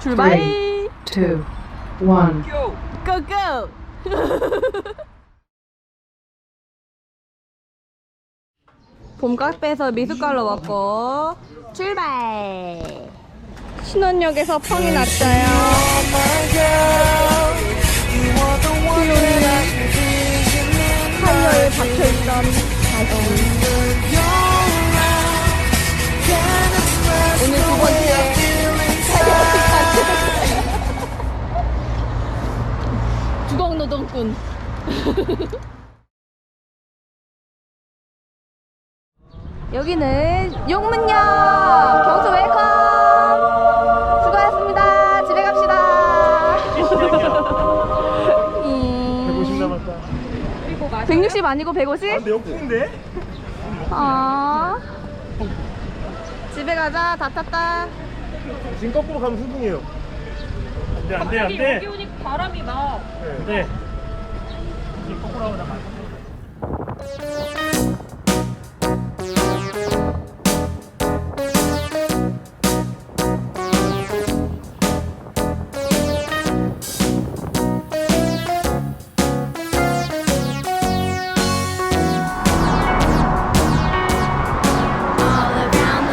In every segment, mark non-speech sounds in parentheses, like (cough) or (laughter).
출발. two, one. 고고. 봄 카페에서 미숫가루 먹고 출발. 신원역에서 펑이 났어요. 한여에 박혀있던 다시. 노동꾼. (laughs) 여기는 용문역 경수 웰컴 수고하셨습니다 집에 갑시다 (laughs) 150 남았다. 160 아니고 150? 근데 역풍인데? 아 집에 가자 다 탔다 지금 거꾸로 가면 승풍이에요. 안돼 안돼 안돼. 바람이 막 네. 거꾸로 하면 나 맞아.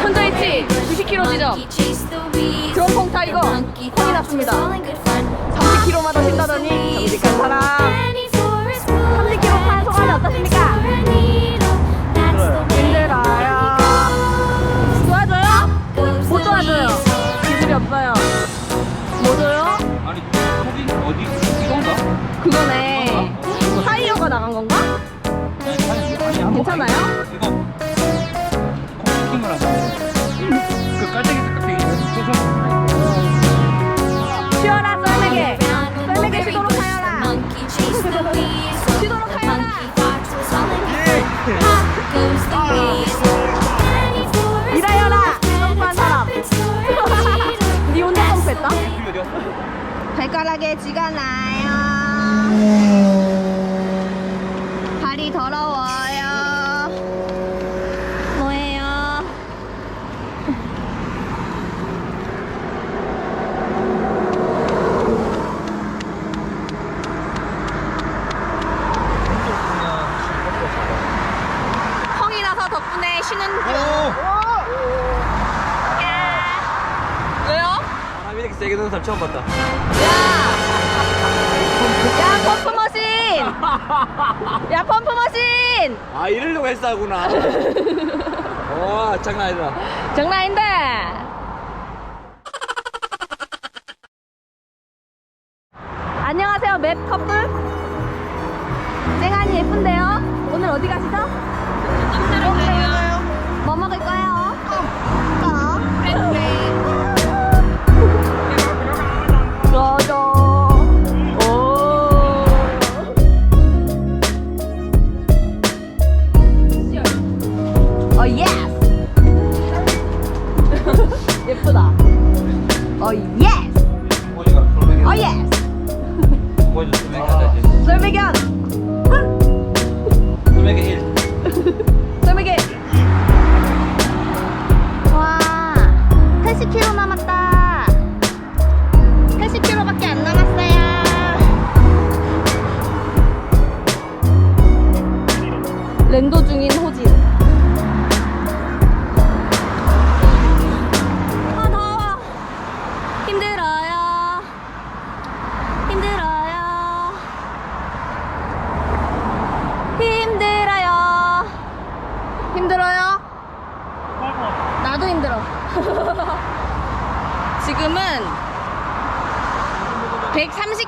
혼자 있지 90km 지점 드럼펑 타이거 펑이 났습니다 30km마다 쉰다더니 정직한 사람 30km 탄 소감이 어떻습니까? 힘들어요 도와줘요? 못 도와줘요 기술이 없어요 뭐 줘요? 아니 거기 어디 이건가? 그거네 타이어가 나간 건가? 아니 한번 괜찮아요? 이거 쥐가 나요 발이 더러워요 뭐예요? 펑이 나서 덕분에 쉬는 중 왜요? 바람이 이렇게 세게 드는 사람 처음 봤다. 야 펌프머신 야 펌프머신 아 이러려고 했다구나. (laughs) 와 장난 아니다. 장난 아닌데 안녕하세요 맵 커플 쨍한이 예쁜데요 오늘 어디 가시죠? 뭐 먹을 거예요? 예스 (laughs) 예쁘다 어 예스 솔메기. 어 예스 보여줘 솔메기 하자지. 썰매견 솔메기 1. 썰매견 와 80km 남았다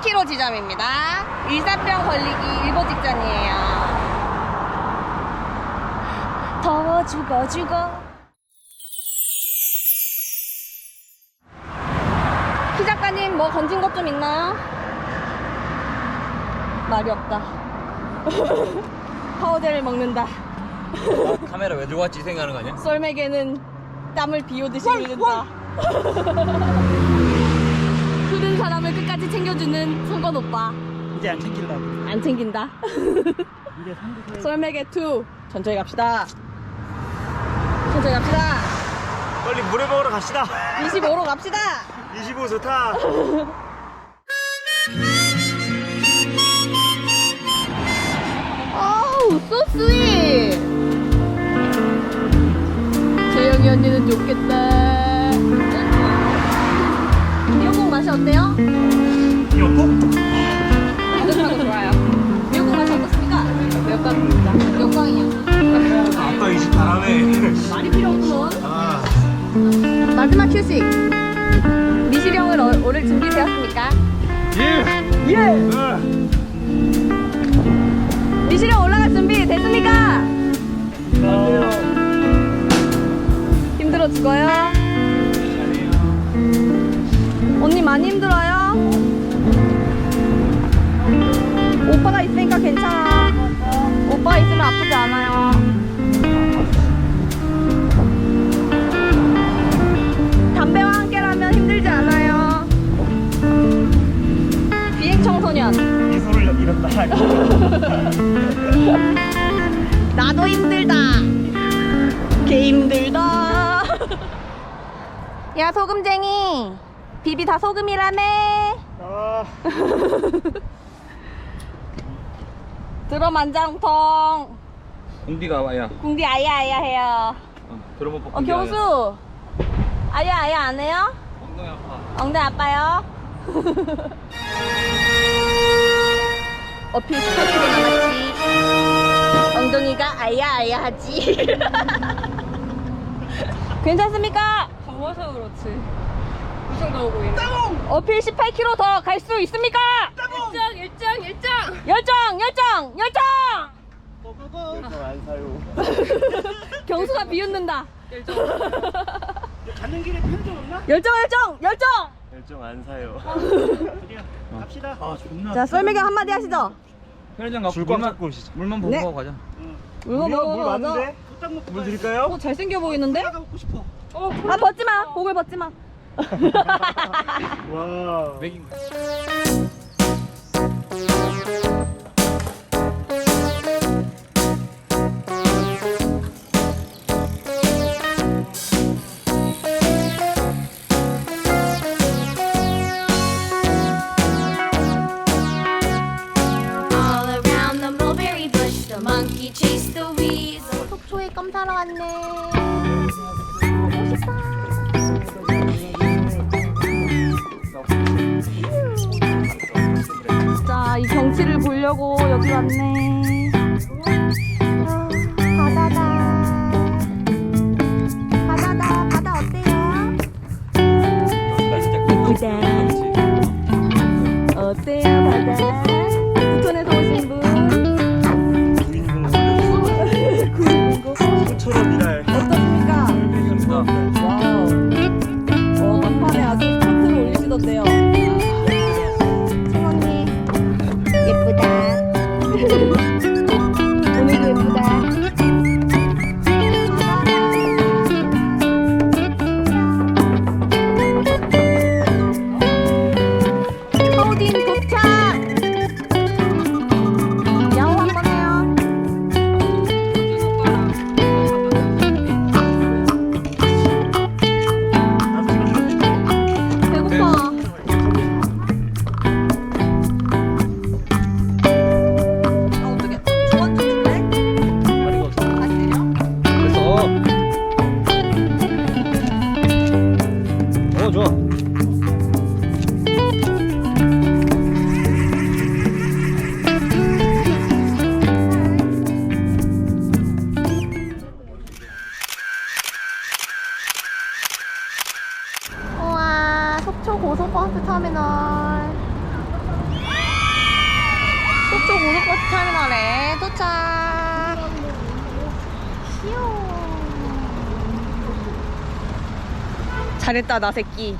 130km 지점입니다. 일사병 걸리기 일보 직전이에요. 더워 죽어 죽어. 피 작가님 뭐 건진 것 좀 있나요? 말이 없다. (laughs) 파우더를 먹는다. 아, 카메라 왜 들고 왔지 생각하는 거 아니야? (laughs) 썰매개는 땀을 비오듯이 흘린다 (laughs) 흐른 사람을 끝까지 챙겨주는 성건 오빠 이제 안 챙기려고. 안 챙긴다 이제 썰매개 2 천천히 갑시다 천천히 갑시다 빨리 물에 먹으러 갑시다. 25로 갑시다 25 좋다. so sweet. 재영이 언니는 좋겠다. 어때요? 이었고? 따뜻하고 좋아요. 미역국 맛이 어떻습니까? 역광입니다. 역광이요. 아까 이집 바람에. 많이 필요 없구먼. 아. 마지막 휴식. 미시령을 어, 오를 준비되었습니까? 예. 예. 아. 미시령 올라갈 준비 됐습니까? 야 소금쟁이. 비비 다 소금이라며. 아. (laughs) 들어 만장통. 공디가 와야. 궁디 아야 아야 해요. 어, 들어봐. 어 경수. 아야 아야 안 해요? 엉덩이 아파. 엉덩이 아파요? (laughs) 어필 스타일이 남았지. 엉덩이가 아야 아야 하지. (laughs) 괜찮습니까? 더워서 그렇지. 엄청 더워 보이네. 어필 18km 더 갈 수 있습니까? 일장, 일장, 일장. 열정, 열정, 열정! 열정 안 사요. (laughs) 경수가 비웃는다. (laughs) 가는 길에 편의점 없나? 열정, 열정, 열정! 열정 안 사요. 갑시다. 아 존나. 자, 썰매경 한마디 하시죠. 편의점 가고 줄꽉 물만 잡고 오시죠. 물만 보고 네. 가고 가자. 물이요? 먹어, 물 맞아. 물 드릴까요? 어, 잘생겨 보이는데? 먹고 싶어. 아, 벗지 마. 목을 벗지 마. (laughs) 와. 맥인 거. 보려고 여기 왔네. 아, 바다다. 바다다. 바다 어때요? 이쁘다. 어때요, 바다? 부천에서 오신 분? 구인공고. 소처럼 일할. 어떻 고속버스 터미널. 속초 고속버스 터미널에 도착. 휴. 잘했다, 나 새끼.